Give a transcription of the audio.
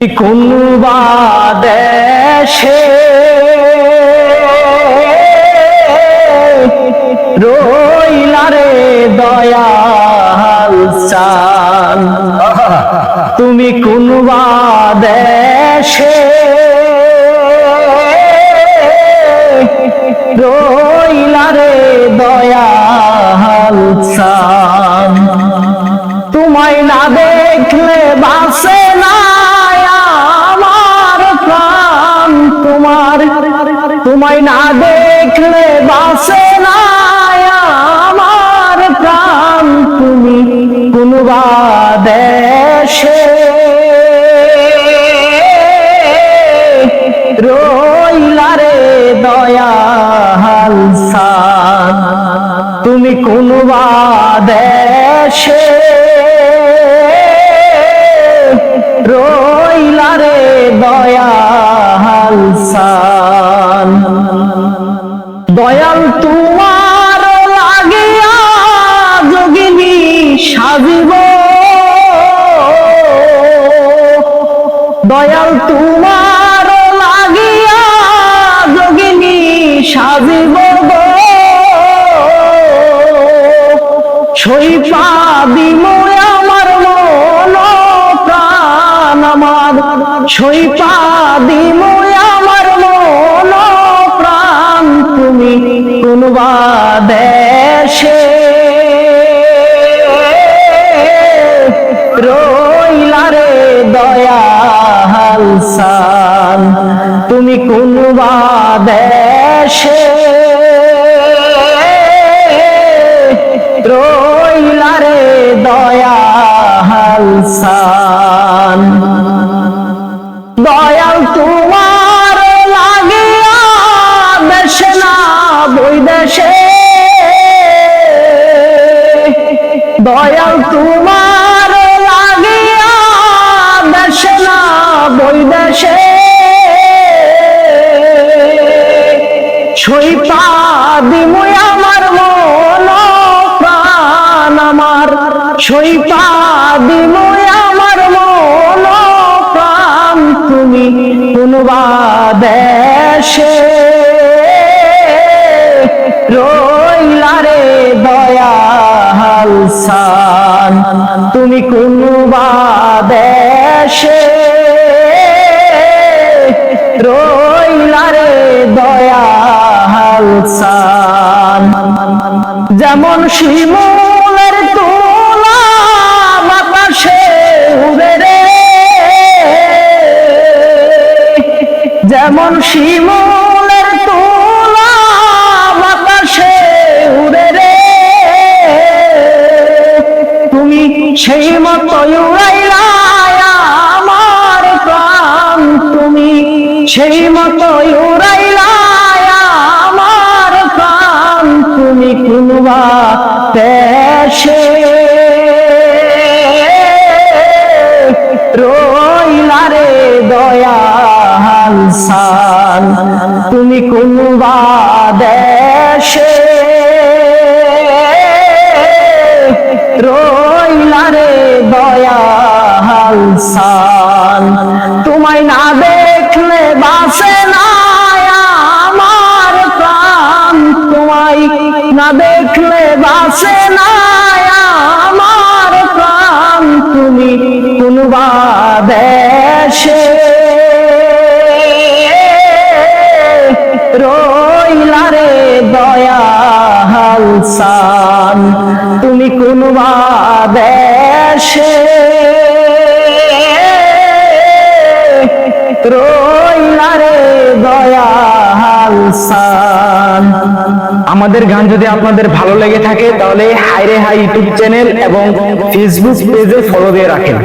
কোন দেশে রইলা রে দয়াল চান। তুমি কোন দেশে রইলা রে দয়াল চান। তোমায় না দেখলে বাসে তোমায় না দেখলে বাসে না আমার প্রাণ তুমি কোন দেশে রইলা রে দয়াল তুমি কোন দেশে দয়াল তোমার লাগিয়া যোগিনী সাজিব গো। পাবি আমার মন প্রাণ আমার। সই পাবি আমার তুমি কোন দেশে রইলারে দয়াল সান। দয়াল তোমার সইপা দিমুই আমার মন প্রাণ আমার। সইপা দিমুই আমার মন প্রাণ, তুমি কোনবা দেশে রইলা রে দয়াল সান। তুমি কোনবা দেশে রইলা রে যেমন শিমুলের তোলা বাতাসে রে। যেমন শিমুলের তোলা বাতাসে উড়ে রে। তুমি সেই মতো উড়াইলা আমার প্রাণ। তুমি সেই মতো উড়াইলা তুমি কোনবা দেশে রইলা রে দয়াল সান। তুমি কোনবা দেশে রইলা রে দয়াল সান। তোমায় না দেখলে বাসে না। না দেখলে বাসে আমার প্রাণ। তুমি কোনবা দেশে রইলা রে দয়াল সান। তুমি কোনবা দেশে সান আমাদের গান যদি আপনাদের ভালো লেগে থাকে, তাহলে হাইরে হাই ইউটিউব চ্যানেল এবং ফেসবুক পেজে ফলো দিয়ে রাখেন।